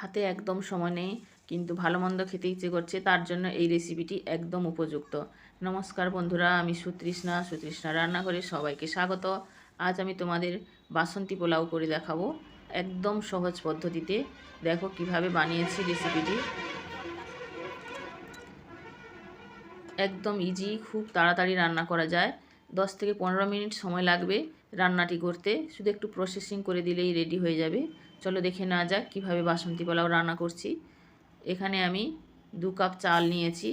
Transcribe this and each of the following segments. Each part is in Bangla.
হাতে একদম সময় নেই, কিন্তু ভালো মন্দ খেতে ইচ্ছে করছে, তার জন্য এই রেসিপিটি একদম উপযুক্ত। নমস্কার বন্ধুরা, আমি সুতৃষ্ণা সুতৃষ্ণা রান্নাঘরে সবাইকে স্বাগত। আজ আমি তোমাদের বাসন্তী পোলাও করে দেখাবো একদম সহজ পদ্ধতিতে। দেখো কীভাবে বানিয়েছি রেসিপিটি একদম ইজি খুব তাড়াতাড়ি রান্না করা যায়। দশ থেকে পনেরো মিনিট সময় লাগবে। রান্নাটি করতে। শুধু একটু প্রসেসিং করে দিলেই রেডি হয়ে যাবে। চলো দেখে না যাক কীভাবে বাসন্তী পোলাও রান্না করছি। এখানে আমি দু কাপ চাল নিয়েছি।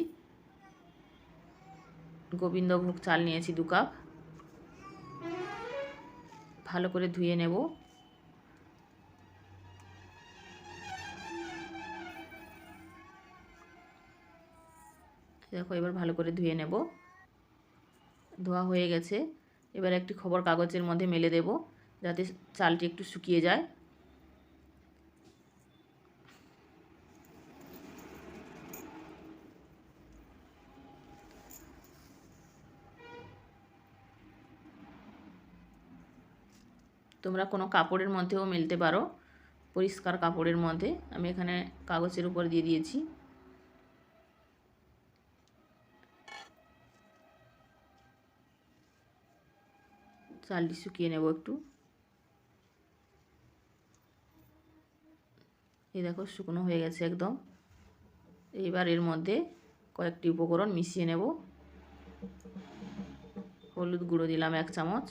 গোবিন্দভোগ চাল নিয়েছি দু কাপ। ভালো করে ধুয়ে নেব। দেখো এবার ভালো করে ধুয়ে নেব। ধোয়া হয়ে গেছে। এবার একটি খবর কাগজের মধ্যে মেলে দেব, যাতে চালটি একটু শুকিয়ে যায়। তোমরা কোনো কাপড়ের মধ্যেও মেলতে পারো, পরিষ্কার কাপড়ের মধ্যে। আমি এখানে কাগজের উপর দিয়ে দিয়েছি। চালটি শুকিয়ে নেব একটু। এই দেখো শুকনো হয়ে গেছে একদম। এইবার এর মধ্যে কয়েকটি উপকরণ মিশিয়ে নেব। হলুদ গুঁড়ো দিলাম এক চামচ।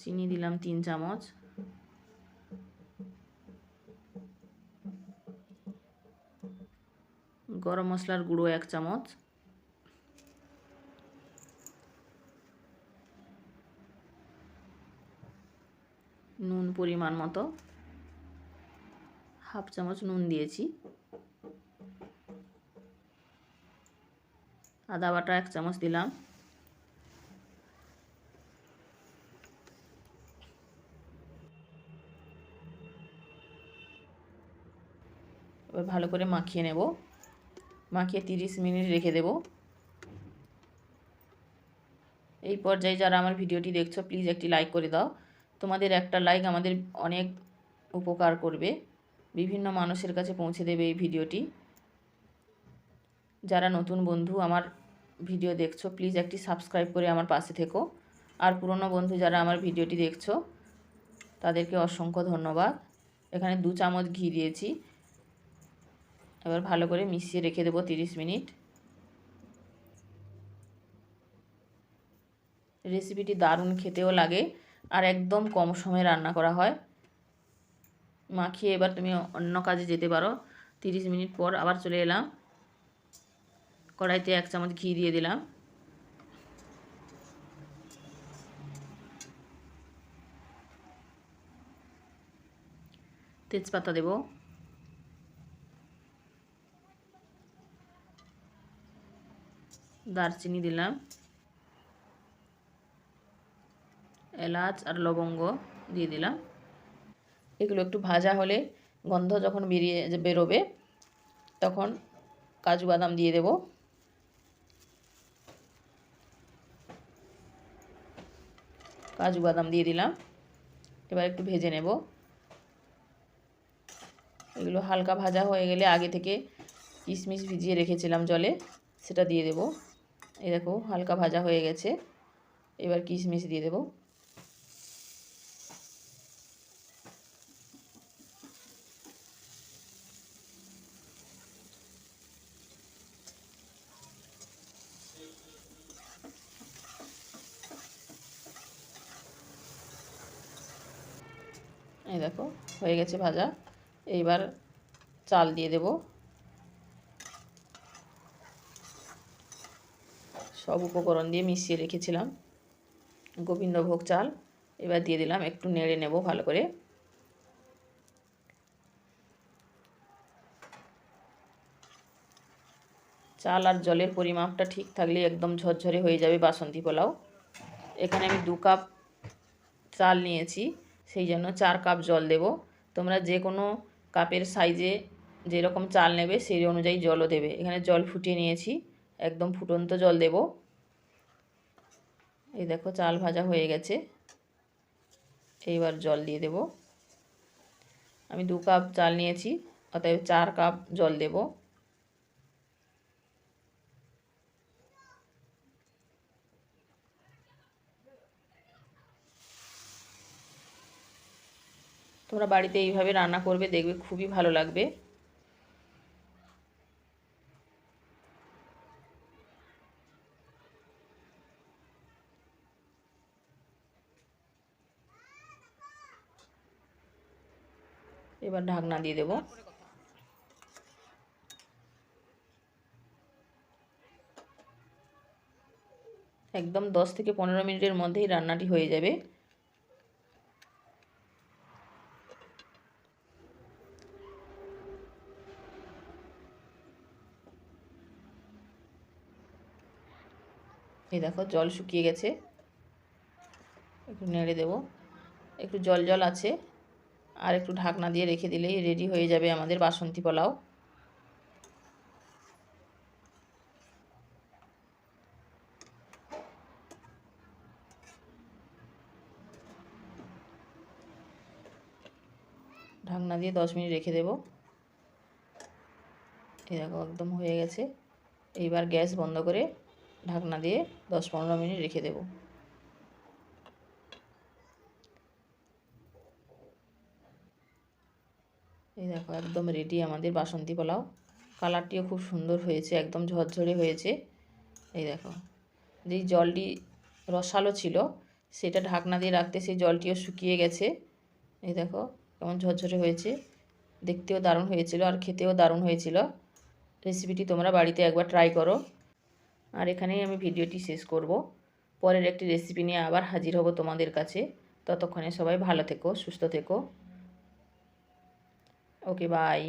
চিনি দিলাম তিন চামচ। গরম মশলার গুঁড়ো এক চামচ। নুন পরিমাণ মতো। হাফ চামচ নুন দিয়েছি। আদা বাটা এক চামচ দিলাম। এবার ভালো করে মাখিয়ে নেব। মাখিয়ে তিরিশ মিনিট রেখে দেব। এই পর্যায়ে যারা আমার ভিডিওটি দেখছ প্লিজ একটি লাইক করে দাও। তোমাদের একটা লাইক আমাদের অনেক উপকার করবে। বিভিন্ন মানুষের কাছে পৌঁছে দেবে এই ভিডিওটি। যারা নতুন বন্ধু আমার ভিডিও দেখছ প্লিজ একটি সাবস্ক্রাইব করে আমার পাশে থেকো। আর পুরনো বন্ধু যারা আমার ভিডিওটি দেখছ, তাদেরকে অসংখ্য ধন্যবাদ। এখানে দু চামচ ঘি দিয়েছি। এবার ভালো করে মিশিয়ে রেখে দেবো তিরিশ মিনিট। রেসিপিটি দারুণ খেতেও লাগে আর একদম কম সময়ে রান্না করা হয়। মাখিয়ে এবার তুমি অন্য কাজে যেতে পারো। তিরিশ মিনিট পর আবার চলে এলাম। কড়াইতে এক চামচ ঘি দিয়ে দিলাম। তেজপাতা দেব। দারচিনি দিলাম, এলাচ আর লবঙ্গ দিয়ে দিলাম। এগুলো একটু ভাজা হলে গন্ধ যখন বেরিয়ে বেরোবে, তখন কাজু বাদাম দিয়ে দেব। কাজু বাদাম দিয়ে দিলাম, এবার একটু ভেজে নেব। এগুলো হালকা ভাজা হয়ে গেলে আগে থেকে কিশমিশ ভিজিয়ে রেখেছিলাম জলে, সেটা দিয়ে দেব। এই দেখো, হালকা ভাজা হয়ে গেছে। এবার কিশমিশ দিয়ে দেবো। এই দেখো, হয়ে গেছে ভাজা। এইবার চাল দিয়ে দেব। সব উপকরণ দিয়ে মিশিয়ে রেখেছিলাম। গোবিন্দভোগ চাল, এবার দিয়ে দিলাম একটু নেড়ে নেব ভালো করে। চাল আর জলের পরিমাপটা ঠিক থাকলে একদম ঝরঝরে হয়ে যাবে বাসন্তী পোলাও। এখানে আমি দু কাপ চাল নিয়েছি, সেই জন্য চার কাপ জল দেব। তোমরা যে কোনো কাপের সাইজে যেরকম চাল নেবে সেই অনুযায়ী জলও দেবে। এখানে জল ফুটিয়ে নিয়েছি। একদম ফুটন্ত জল দেব। এই দেখো চাল ভাজা হয়ে গেছে। এইবার জল দিয়ে দেব। আমি দু কাপ চাল নিয়েছি, অতএব চার কাপ জল দেব। তোমরা বাড়িতে এইভাবে রান্না করবে, দেখবে খুবই ভালো লাগবে। এবার ঢাকনা দিয়ে দেব। একদম দশ থেকে পনেরো মিনিটের মধ্যেই রান্নাটি হয়ে যাবে। এই দেখো জল শুকিয়ে গেছে। একটু নেড়ে দেব। একটু জল জল আছে। আর একটু ঢাকনা দিয়ে রেখে দিলেই রেডি হয়ে যাবে আমাদের বাসন্তী পোলাও। ঢাকনা দিয়ে দশ মিনিট রেখে দেব। দেখো, একদম হয়ে গেছে। এইবার গ্যাস বন্ধ করে ঢাকনা দিয়ে দশ পনেরো মিনিট রেখে দেব। এই দেখো, একদম রেডি আমাদের বাসন্তী পোলাও। কালারটিও খুব সুন্দর হয়েছে, একদম ঝরঝরে হয়েছে। এই দেখো, যেই জলটি রসালো ছিল, সেটা ঢাকনা দিয়ে রাখতে সেই জলটিও শুকিয়ে গেছে। এই দেখো, কেমন ঝরঝরে হয়েছে। দেখতেও দারুণ হয়েছিল আর খেতেও দারুণ হয়েছিল। রেসিপিটি তোমরা বাড়িতে একবার ট্রাই করো। আর এখানেই আমি ভিডিওটি শেষ করব। পরের একটি রেসিপি নিয়ে আবার হাজির হব তোমাদের কাছে। ততক্ষণে সবাই ভালো থেকো, সুস্থ থেকো। Okay bye